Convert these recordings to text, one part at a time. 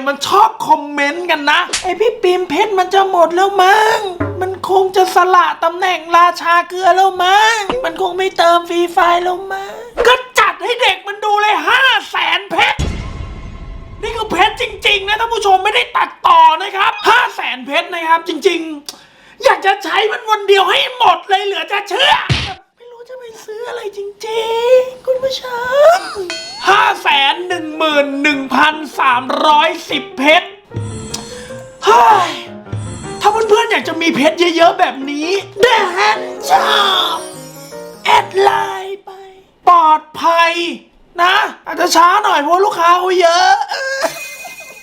เนี่ยมันชอบคอมเมนต์กันนะ ไอพี่ปิมเพชรมันจะหมดแล้วมั้ง มันคงจะสละตำแหน่งราชาเกลือแล้วมั้ง มันคงไม่เติมฟรีไฟล์แล้วมั้ง ก็จัดให้เด็กมันดูเลยห้าแสนเพชร นี่คือเพชรจริง ๆ นะท่านผู้ชมไม่ได้ตัดต่อนะครับห้าแสนเพชรนะครับจริง ๆ อยากจะใช้มันวันเดียวให้หมดเลยเหลือจะเชื่อ ไม่รู้จะไปซื้ออะไรจริงๆ คุณผู้ชม ห้าแสนหนึ่งหมื่นหนึ่งพันสามร้อยสิบเพชรเฮ้ยถ้าเพื่อนๆอยากจะมีเพชรเยอะๆแบบนี้แดนชอบแอดไลน์ไป ปลอดภัยนะ อาจจะช้าหน่อยเพราะลูกค้าเขาเยอะ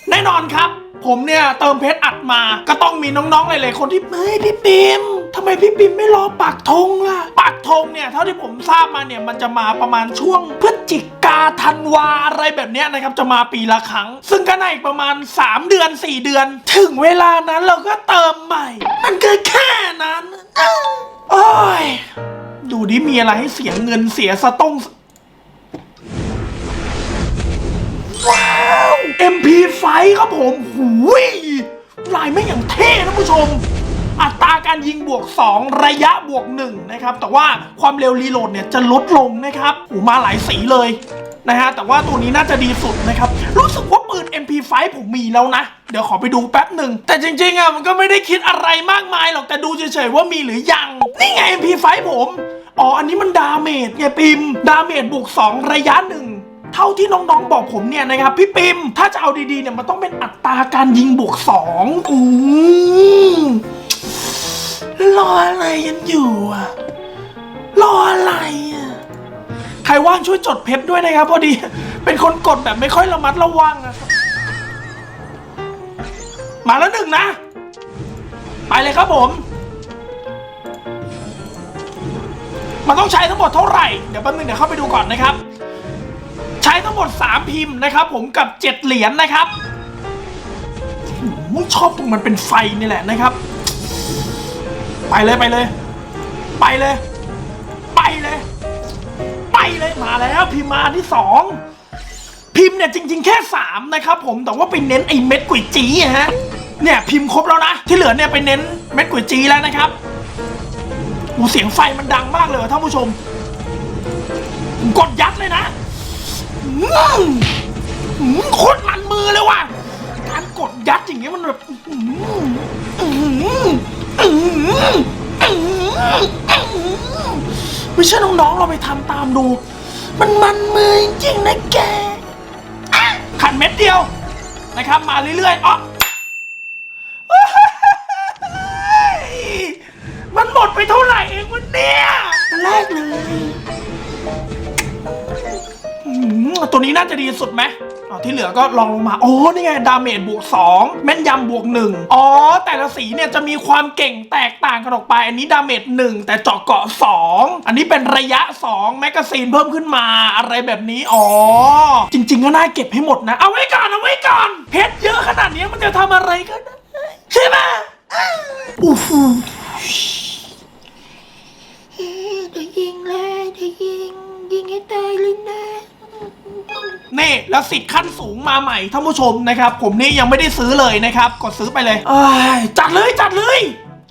แน่นอนครับ ผมเนี่ยเติมเพชรอัดมา ก็ต้องมีน้องๆหลายๆคนที่ เฮ้ยพี่ปิม ทำไมพี่ปิมไม่รอปักธงล่ะ ปักธงเนี่ยเท่าที่ผมทราบมาเนี่ยมันจะมาประมาณช่วงพฤศจิกาธันวาอะไรแบบเนี้ยนะครับจะมาปีละครั้ง ซึ่งก็ในอีกประมาณ 3 เดือน 4 เดือน ถึงเวลานั้นเราก็เติมใหม่ มันก็แค่นั้นโอ้ยดูดิมีอะไรให้เสียเงินเสียสต้องว้าว MP5 ครับผมหูยลายไม่อย่างเท่นะผู้ชม การยิงบวก 2 ระยะบวก1นะครับแต่ว่าความเร็วรีโหลดเนี่ยจะลดลงนะครับหูมาหลายสีเลยนะฮะแต่ว่าตัวนี้น่าจะดีสุดนะครับ รู้สึกว่าปืน MP5 ผมมีแล้วนะ เดี๋ยวขอไปดูแป๊บหนึ่ง แต่จริงๆอะมันก็ไม่ได้คิดอะไรมากมายหรอกแต่ดูเฉยๆว่ามีหรือยัง นี่ไง MP5 ผมอ๋ออันนี้มันดาเมจไงปิม ดาเมจบวก 2 ระยะหนึ่งเท่าที่น้องๆบอกผมเนี่ยนะครับพี่ปิม ถ้าจะเอาดีๆเนี่ยมันต้องเป็นอัตราการยิงบวกสองอืม รออะไรกันอยู่อะ รออะไรอะ ใครว่างช่วยจดเพชรด้วยนะครับ พอดี เป็นคนกดแบบไม่ค่อยระมัดระวังอะครับมาแล้วหนึ่งนะ ไปเลยครับผม มันต้องใช้ทั้งหมดเท่าไหร่ เดี๋ยวแป๊บนึงเดี๋ยวเข้าไปดูก่อนนะครับ ใช้ทั้งหมด 3 พิมพ์นะครับ ผมกับ 7 เหรียญนะครับผมชอบตรงมันเป็นไฟนี่แหละนะครับ ไปเลยไปเลย ไปเลย ไปเลย ไปเลยมาแล้วพิมพ์มาอันที่สองพิมพ์เนี่ยจริง ๆ แค่3นะครับผมแต่ว่าไปเน้นไอ้เม็ดก๋วยจีอะฮะเนี่ยพิมพ์ครบแล้วนะ ที่เหลือเนี่ยไปเน้นเม็ดก๋วยจีแล้วนะครับโอ้เสียงไฟมันดังมากเลยท่านผู้ชม กดยัดเลยนะอืมอืมโคตรมันมือเลยว่ะการกดยัดอย่างเงี้ยมันแบบ ไม่เชื่อน้องๆ เราไปทำตามดู มันมันมือจริงนะแกขันเม็ดเดียวนะครับมาเรื่อยๆอ๋อมันหมดไปเท่าไหร่เองวันเนี้ยแรกเลยตัวนี้น่าจะดีสุดไหม ที่เหลือก็ลองลงมา โอ้นี่ไง ดาเมจบวก 2 แม่นยำบวก 1 อ๋อ แต่ละสีเนี่ยจะมีความเก่งแตกต่างกันออกไป อันนี้ดาเมจ1 แต่เจาะเกาะ 2 อันนี้เป็นระยะ 2 แมกกาซีนเพิ่มขึ้นมาอะไรแบบนี้ อ๋อ จริง ๆ ก็น่าเก็บให้หมดนะ เอาไว้ก่อน เอาไว้ก่อน เพชรเยอะขนาดนี้มันจะทำอะไรก็ได้ใช่ไหมอู้ฟูจะยิงเลยจะยิงยิงให้ตายเลยนะ นี่แล้วสิทธิ์ขั้นสูงมาใหม่ท่านผู้ชมนะครับ ผมนี่ยังไม่ได้ซื้อเลยนะครับ กดซื้อไปเลยเอ้ยจัดเลยจัดเลย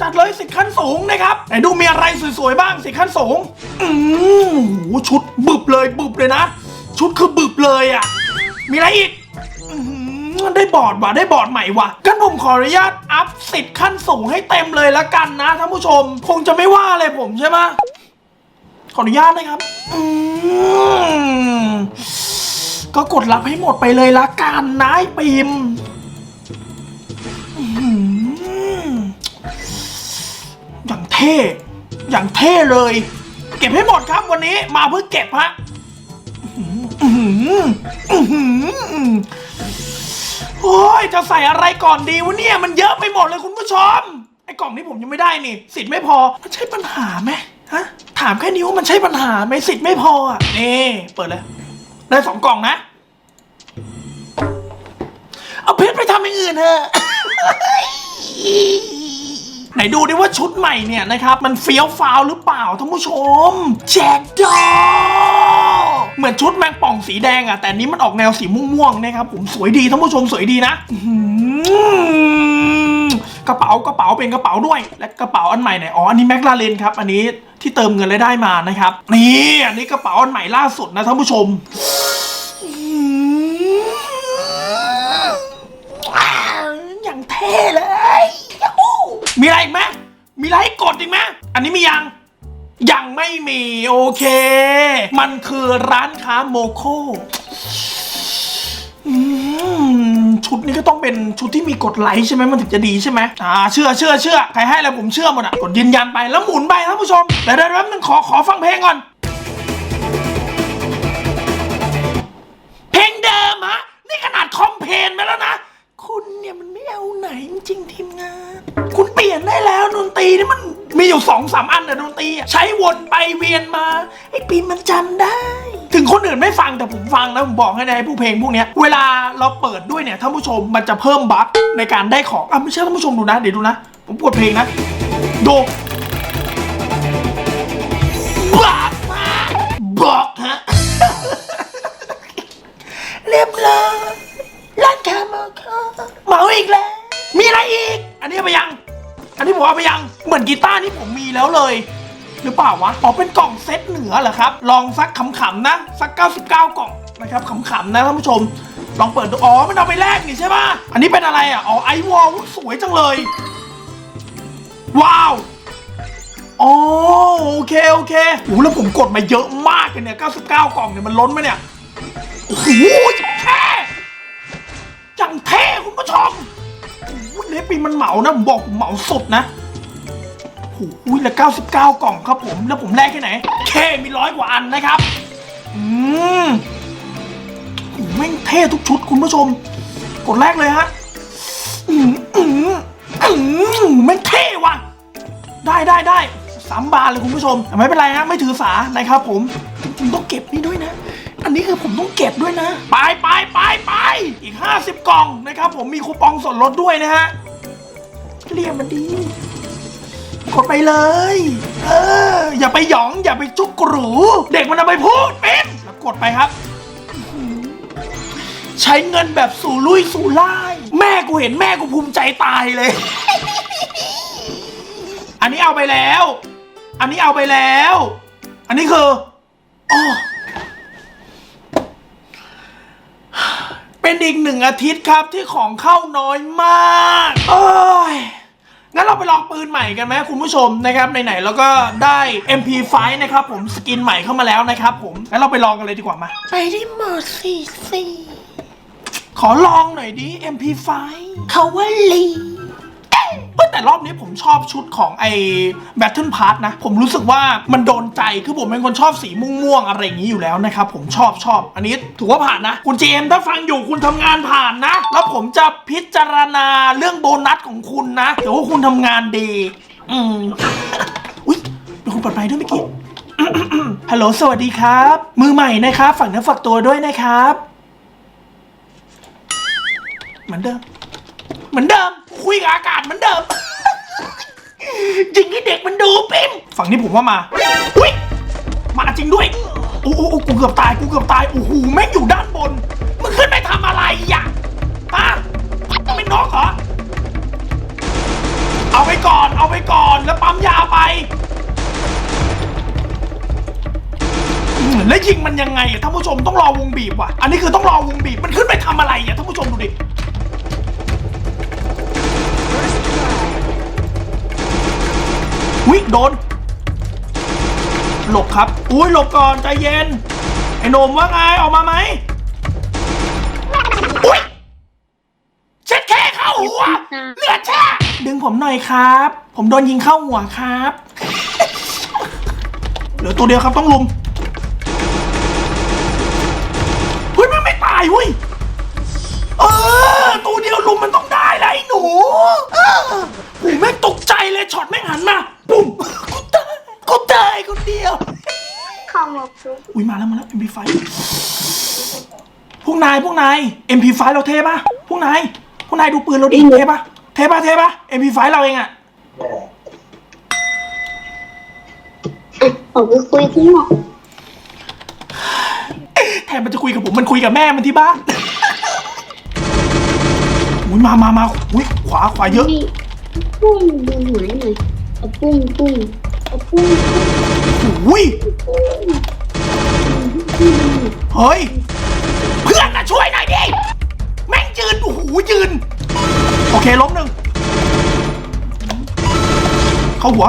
จัดเลยสิทธิ์ขั้นสูงนะครับไหนดูมีอะไรสวยๆบ้างสิทธิ์ขั้นสูง อืมโหชุดบึบเลยบึบเลยนะ ชุดคือบึบเลยอะ มีอะไรอีกอื้อหือได้บอร์ดว่ะได้บอร์ดใหม่ว่ะกันผมขออนุญาตอัพสิทธิ์ขั้นสูงให้เต็มเลยละกันนะท่านผู้ชม คงจะไม่ว่าอะไรผมใช่ไหมขออนุญาตนะครับ อืม ก็กดรับให้หมดไปเลยละกันนะไอ้ปิมอย่างเท่ อย่างเท่เลย เก็บให้หมดครับวันนี้ มาเพื่อเก็บฮะโอ้ยจะใส่อะไรก่อนดีวะเนี่ย มันเยอะไปหมดเลยคุณผู้ชม ไอ้กล่องนี้ผมยังไม่ได้นี่ สิทธิ์ไม่พอ มันใช่ปัญหาไหมฮะ ถามแค่นี้ว่ามันใช่ปัญหาไหมสิทธิ์ไม่พออะนี่เปิดเลย ได้สองกล่องนะ เอาเพชรไปทำอย่างอื่นเถอะ ไหนดูดิว่าชุดใหม่เนี่ยนะครับ มันเฟี้ยวฟ้าวหรือเปล่าท่านผู้ชม แจกดอเหมือนชุดแมงป่องสีแดงอะแต่อันนี้มันออกแนวสีม่วงๆนะครับผมสวยดีท่านผู้ชมสวยดีนะอื้อหือกระเป๋ากระเป๋าเป็นกระเป๋าด้วย และกระเป๋าอันใหม่ไหนอ๋ออันนี้แมคลาเรนครับ อันนี้ที่เติมเงินและได้มานะครับ นี่อันนี้กระเป๋าอันใหม่ล่าสุดนะท่านผู้ชมอื้อว้าวอย่างเท่เลยยูหู มีอะไรอีกไหมมีอะไรให้กดอีกไหมอันนี้มียัง ยังไม่มีโอเค มันคือร้านค้าโมโคชุดนี้ก็ต้องเป็นชุดที่มีกดไลค์ใช่ไหมมันถึงจะดีใช่ไหมอ่าเชื่อเชื่อเชื่อใครให้อะไรผมเชื่อหมดอะกดยืนยันไปแล้วหมุนไปท่านผู้ชมเดี๋ยวเดี๋ยวแป๊บนึงขอขอฟังเพลงก่อนเพลงเดิมฮะนี่ขนาดคอมเพลนไป รีนี่มันมีอยู่สองสามอันนะดนตรีอะใช้วนไปเวียนมาไอ้ปีนมันจำได้ ถึงคนอื่นไม่ฟังแต่ผมฟังนะผมบอกให้นะไอ้ผู้เพลงพวกเนี้ยเวลาเราเปิดด้วยเนี่ยท่านผู้ชมมันจะเพิ่มบัฟในการได้ของอะไม่ใช่ท่านผู้ชมดูนะเดี๋ยวดูนะ ผมปวดเพลงนะดูบัฟมากบอกฮะ เรียบร้อยร้านคามาคาเมาอีกแล้ว มีอะไรอีก อันนี้ไปยัง อันนี้ผมเอาไปยัง เหมือนกีตาร์นี่ผมมีแล้วเลย หรือเปล่าวะ อ๋อเป็นกล่องเซตเหนือเหรอครับ ลองสักขำๆนะ สัก 99 กล่องนะครับขำๆนะท่านผู้ชม ลองเปิดดู อ๋อ มันเอาไปแลกนี่ใช่ปะอันนี้เป็นอะไรอะ อ๋อไอวอลสวยจังเลย ว้าวอ๋อโอเค โอเคโอ้แล้วผมกดมาเยอะมากเลยเนี่ย99 กล่องเนี่ยมันล้นไหมเนี่ย โอ้โหอย่างเท่อย่างเท่คุณผู้ชม เลปีมันเหมานะผมบอกผมเหมาสุดนะโอ้โหละ99 กล่องครับผมแล้วผมแลกแค่ไหนแค่มีร้อยกว่าอันนะครับอืมโอ้แม่งเท่ทุกชุดคุณผู้ชม กดแรกเลยฮะอืมอืมอืมแม่งเท่ว่ะได้ได้ได้สามบาทเลยคุณผู้ชม ไม่เป็นไรฮะไม่ถือสานะครับผมผมต้องเก็บนี่ด้วยนะ นนี้คือผมต้องเก็บด้วยนะ ไปไปไปไปอีก 50 กล่องนะครับ ผมมีคูปองส่วนลดด้วยนะฮะเรียกมันดี กดไปเลย เออ อย่าไปหยอง อย่าไปจุกกรู เด็กมันเอาไปพูดเป็นแล้วกดไปครับ ใช้เงินแบบสู่ลุยสู่ไล่แม่กูเห็นแม่กูภูมิใจตายเลย อันนี้เอาไปแล้ว อันนี้เอาไปแล้ว อันนี้คืออ๋อ เป็นอีกหนึ่งอาทิตย์ครับที่ของเข้าน้อยมากโอ้ยงั้นเราไปลองปืนใหม่กันไหมคุณผู้ชมนะครับไหนๆแล้วก็ได้ MP5 นะครับผมสกินใหม่เข้ามาแล้วนะครับผมงั้นเราไปลองกันเลยดีกว่ามาไปที่หมดสี่สี่ขอลองหน่อยดิ MP5 เขาว่าลีเอ้ย แต่รอบนี้ผมชอบชุดของไอ้ Battle Pass นะ ผมรู้สึกว่ามันโดนใจคือผมเป็นคนชอบสีม่วงๆอะไรอย่างนี้อยู่แล้วนะครับ ผมชอบชอบ อันนี้ถือว่าผ่านนะ คุณ GM ถ้าฟังอยู่คุณทำงานผ่านนะ แล้วผมจะพิจารณาเรื่องโบนัสของคุณนะถือว่าคุณทำงานดี อืมอุ๊ยมีคนเปิดไมค์ด้วยเมื่อกี้ ฮัลโหลสวัสดีครับ มือใหม่นะครับฝั่งน้ำฝักตัวด้วยนะครับ เหมือนเดิม เหมือนเดิม คุยกับอากาศเหมือนเดิม จริงที่เด็กมันดูปิมฝั่งนี้ผมว่ามา อุ้ยมาจริงด้วยโอ้โอ้กูเกือบตายกูเกือบตายโอ้โหแม่งอยู่ด้านบนมึงขึ้นไปทำอะไรอะฮะมึงเป็นนกเหรอเอาไปก่อนเอาไปก่อนแล้วปั๊มยาไปแล้วยิงมันยังไงท่านผู้ชมต้องรอวงบีบว่ะ อันนี้คือต้องรอวงบีบ มันขึ้นไปทำอะไรอะท่านผู้ชมดูดิ วิโดน หลบครับ อุ้ยหลบก่อนใจเย็น ไอ้หนมว่าไงออกมาไหมอุ้ยเช็ดแค่เข้าหัวเลือดแช่ดึงผมหน่อยครับ ผมโดนยิงเข้าหัวครับ เหลือตัวเดียวครับต้องลุมเฮ้ยมันไม่ตายเว้ยเออตัวเดียวลุมมันต้องได้แล้วไอ้หนู เออ โอ้แม่งตกใจเลยช็อตแม่งหันมาปุ๊มกูตายกูตายคนเดียวเข้ามาปุ๊บอุ้ยมาแล้วมาแล้ว MP5 พวกนายพวกนาย MP5 เราเทปะพวกนายพวกนายดูปืนเราดิเทปะเทปะเทปะ MP5 เราเองอะอะออกไปคุยที่หมอมันจะคุยกับผมมันคุยกับแม่มันที่บ้าน อุ้ยมามามาอุ้ยขวาขวาเยอะ นี่ ปุ้งดูหวยหน่อยเอาปุ้งปุ้งเอาปุ้งอุ้ยปุ้งเฮ้ย เพื่อนนะช่วยหน่อยดิ แม่งยืน โอ้โหยืน โอเคล้มหนึ่ง เข้าหัว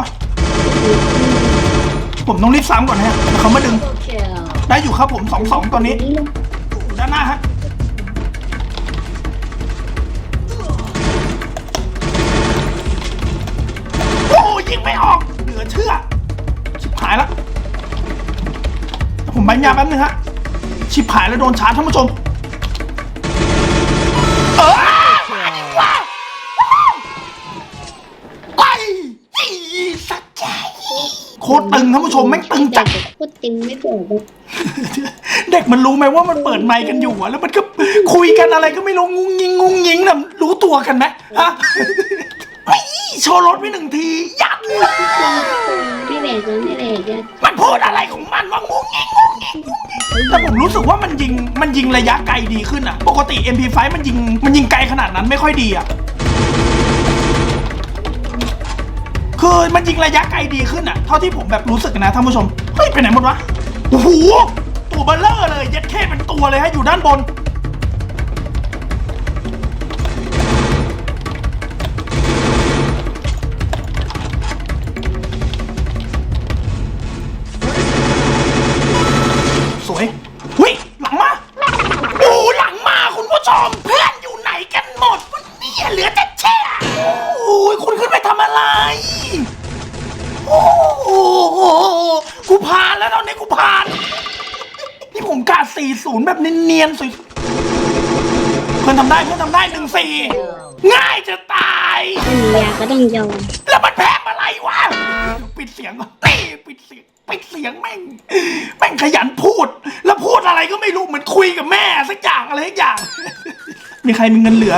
ผมต้องรีบซ้ำก่อนนะฮะเดี๋ยวเขามาดึง ได้อยู่ครับผมสองสองตอนนี้นี่ลงด้านหน้าฮะ ผมใบยาแป๊บนึงฮะ ชิบหายแล้วโดนชาร์จท่านผู้ชม เออมาวะไปอีสักใจโคตรตึงท่านผู้ชมแม่งตึงจัดโคตรตึงไม่บอกเลยเด็กมันรู้ไหมว่ามันเปิดไมค์กันอยู่อะแล้วมันก็คุยกันอะไรก็ไม่รู้งุ้งยิงงุ้งยิงน่ะรู้ตัวกันไหมฮะ ไอ้โชว์รถไปหนึ่งทียัดเลยไม่แหลกนะไม่แหลกนมันพูดอะไรของมันว่างุ้งยิงงุ้งยิงงูยิงแต่ผมรู้สึกว่ามันยิงมันยิงระยะไกลดีขึ้นอะ ปกติ MP5 มันยิงมันยิงไกลขนาดนั้นไม่ค่อยดีอะคือมันยิงระยะไกลดีขึ้นอะเท่าที่ผมแบบรู้สึกนะท่านผู้ชมเฮ้ยไปไหนหมดวะโอ้โหตัวเบลเลอร์เลยย็ดแค่เป็นตัวเลยฮะอยู่ด้านบน แล้วตอนนี้กูผ่าน นี่ผมกาด40 แบบเนียนๆสวยเพื่อนทำได้เพื่อนทำได้หนึ่งสี่ง่ายจะตายไม่มียาก็ต้องยอมแล้วมันแพ้อะไรวะปิดเสียงก่อนตีปิดเสียงปิดเสียงแม่งแม่งขยันพูด แล้วพูดอะไรก็ไม่รู้เหมือนคุยกับแม่สักอย่างอะไรสักอย่าง มีใครมีเงินเหลือ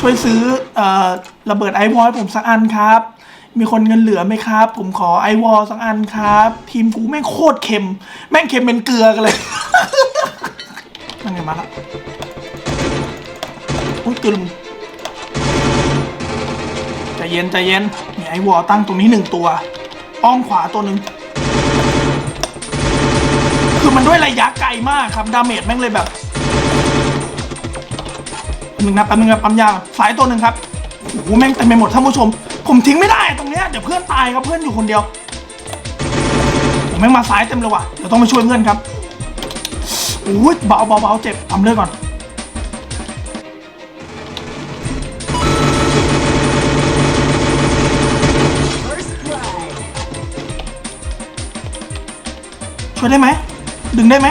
ช่วยซื้อเอ่อระเบิดไอวอลให้ผมสักอันครับ มีคนเงินเหลือไหมครับ ผมขอไอวอลสักอันครับ ทีมกูแม่งโคตรเค็ม แม่งเค็มเป็นเกลือกันเลยนั่นไงมาแล้วอุ้ยกลึมใจเย็นใจเย็นมีไอวอลตั้งตรงนี้หนึ่งตัว อ้อมขวาตัวหนึ่งคือมันด้วยระยะไกลมากครับ ดาเมจแม่งเลยแบบหนึ่งนะแป๊บนึงนะปั๊มยาสายตัวหนึ่งครับโอ้โหแม่งเต็มไปหมดท่านผู้ชม ผมทิ้งไม่ได้ต เนี้ยเดี๋ยวเพื่อนตายครับเพื่อนอยู่คนเดียวผมแม่งมาซ้ายเต็มเลยว่ะเดี๋ยวต้องไปช่วยเพื่อนครับโอ้ยเบาเบาเบาเจ็บทำเลือดก่อนช่วยได้ไหมดึงได้ไหม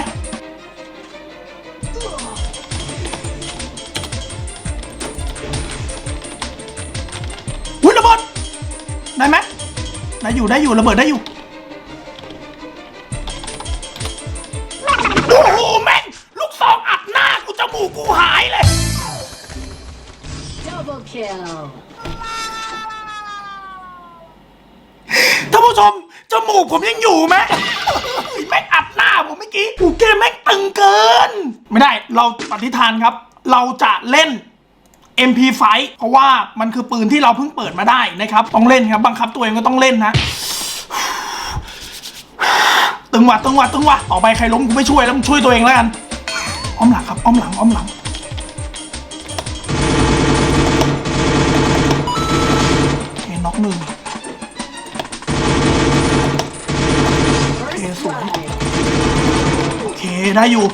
อยู่ได้อยู่ระเบิดได้อยู่ โอ้โหแม่งลูกซองอัดหน้ากูจมูกกูหายเลย Double kill. ท่านผู้ชมจมูกผมยังอยู่ไหม แม่งอัดหน้าผมเมื่อกี้กูแกแม่งตึงเกิน ไม่ได้เราปฏิฐานครับ เราจะเล่น MP5 เพราะว่ามันคือปืนที่เราเพิ่งเปิดมาได้นะครับ ต้องเล่นครับ บังคับตัวเองก็ต้องเล่นนะ ตึงวะตึงวะตึงวะต่อไปใครล้มกูไม่ช่วยแล้วมึงช่วยตัวเองแล้วกัน อ้อมหลังครับ อ้อมหลัง อ้อมหลังโอเคน็อกหนึ่งโอเคสวยโอเคได้อยู่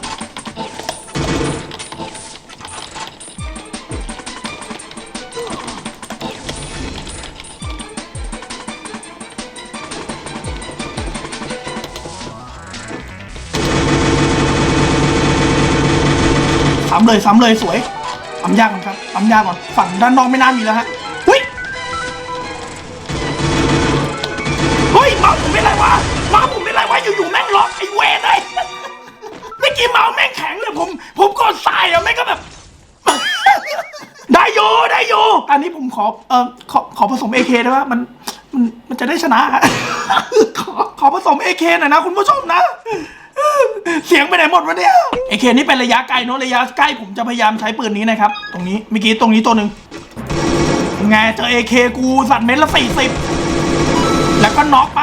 เลยซ้ำเลยสวยปั๊มยากก่อนครับปั๊มยากก่อนฝั่งด้านนอกไม่น่ามีแล้วฮะเฮ้ยเฮ้ยเมาผมเป็นไรวะเมาผมเป็นไรวะอยู่ๆแม่งล็อกไอ้เวรเลยเมื่อกี้เมาแม่งแข็งเลยผม ผมกดสายอะแม่งก็แบบ ได้โยได้โยอันนี้ผมขอเออขอขอผสม AK ได้ปะมันมันมันจะได้ชนะ ขอขอผสม AK หน่อยนะคุณผู้ชมนะ เสียงไปไหนหมดวะเนี่ยเอเคนี่เป็นระยะไกลเนอะระยะใกล้ผมจะพยายามใช้ปืนนี้นะครับ ตรงนี้เมื่อกี้ตรงนี้ตัวหนึ่งไงเจอเอเคกูสัตว์เม็ดละสี่สิบแล้วก็น็อกไป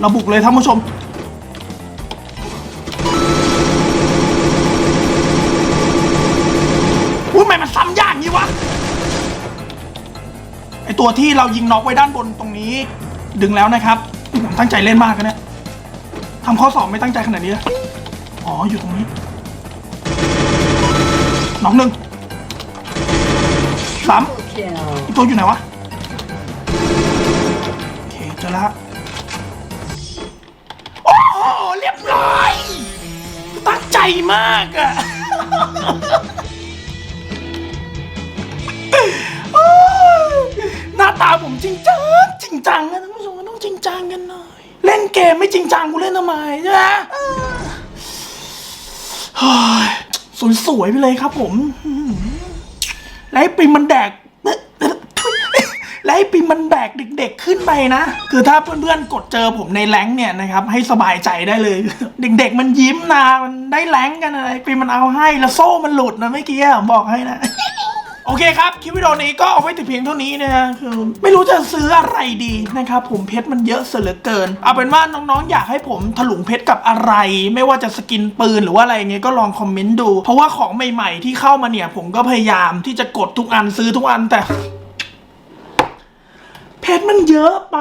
เราบุกเลยท่านผู้ชม อุ้ยทำไมมันซ้ำยากงี้วะ ไอตัวที่เรายิงน็อกไว้ด้านบนตรงนี้ ดึงแล้วนะครับ ตั้งใจเล่นมากนะเนี่ยทำข้อสอบไม่ตั้งใจขนาดนี้เลยอ๋อ อยู่ตรงนี้น็อกหนึ่งสามอีกตัวอยู่ไหนวะ โอเค เจอแล้วโอ้โห เรียบร้อย ตั้งใจมากอะหน้าตาผมจริงจัง จังกันหน่อย เล่นเกมไม่จริงจังกูเล่นทำไมใช่ไหมเฮ้ยสวยๆไปเลยครับผมอื้อหือแล้วไอ้ปิมมันแดกแล้วไอ้ปิมมันแบกเด็ก ๆ ขึ้นไปนะ คือถ้าเพื่อนๆกดเจอผมในแรงเนี่ยนะครับให้สบายใจได้เลย เด็ก ๆ มันยิ้มนะมันได้แรงกันอะไรปิมมันเอาให้แล้วโซ่มันหลุดนะเมื่อกี้ผมบอกให้นะ โอเคครับ คลิปวิดีโอนี้ก็เอาไว้แต่เพียงเท่านี้นะฮะคือไม่รู้จะซื้ออะไรดีนะครับผมเพชรมันเยอะเสียเหลือเกิน เอาเป็นว่าน้องๆ อยากให้ผมถลุงเพชรกับอะไร ไม่ว่าจะสกินปืนหรือว่าอะไรเงี้ยก็ลองคอมเมนต์ดู เพราะว่าของใหม่ๆที่เข้ามาเนี่ยผมก็พยายามที่จะกดทุกอันซื้อทุกอันแต่เพชรมันเยอะไป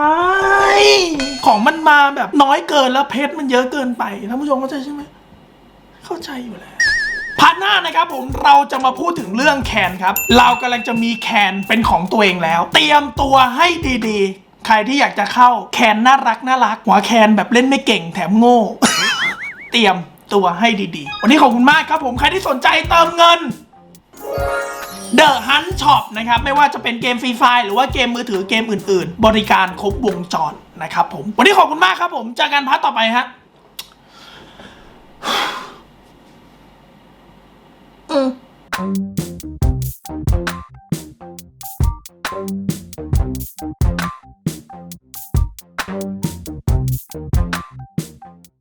ของมันมาแบบน้อยเกินแล้วเพชรมันเยอะเกินไปท่านผู้ชมเข้าใจใช่ไหมเข้าใจอยู่แล้วาร์ทหน้านะครับผมเราจะมาพูดถึงเรื่องแคนครับ เรากำลังจะมีแคนเป็นของตัวเองแล้ว เตรียมตัวให้ดีๆ ใครที่อยากจะเข้าแคนน่ารักน่ารักหัวแคนแบบเล่นไม่เก่งแถมโง่ เตรียมตัวให้ดีๆ วันนี้ขอบคุณมากครับผมใครที่สนใจเติมเงิน The Hunt Shop นะครับ ไม่ว่าจะเป็นเกมฟรีไฟหรือว่าเกมมือถือเกมอื่น ๆ บริการครบวงจรนะครับผม วันนี้ขอบคุณมากครับผมเจอกันพาร์ทต่อไปฮะ 응.